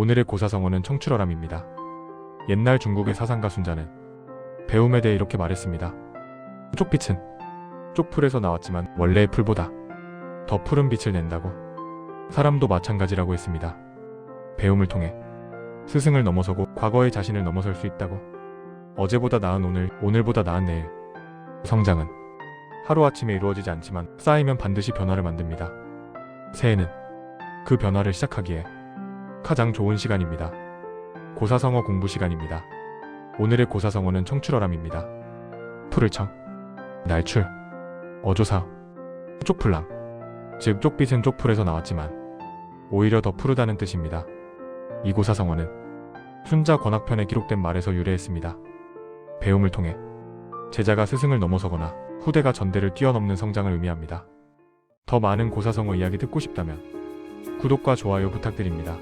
오늘의 고사성어는 청출어람입니다. 옛날 중국의 사상가 순자는 배움에 대해 이렇게 말했습니다. 쪽빛은 쪽풀에서 나왔지만 원래의 풀보다 더 푸른 빛을 낸다고 사람도 마찬가지라고 했습니다. 배움을 통해 스승을 넘어서고 과거의 자신을 넘어설 수 있다고 어제보다 나은 오늘, 오늘보다 나은 내일 성장은 하루아침에 이루어지지 않지만 쌓이면 반드시 변화를 만듭니다. 새해는 그 변화를 시작하기에 가장 좋은 시간입니다. 고사성어 공부 시간입니다. 오늘의 고사성어는 청출어람입니다. 풀을 청, 날출, 어조사, 쪽풀랑, 즉 쪽빛은 쪽풀에서 나왔지만 오히려 더 푸르다는 뜻입니다. 이 고사성어는 순자 권학편에 기록된 말에서 유래했습니다. 배움을 통해 제자가 스승을 넘어서거나 후대가 전대를 뛰어넘는 성장을 의미합니다. 더 많은 고사성어 이야기 듣고 싶다면 구독과 좋아요 부탁드립니다.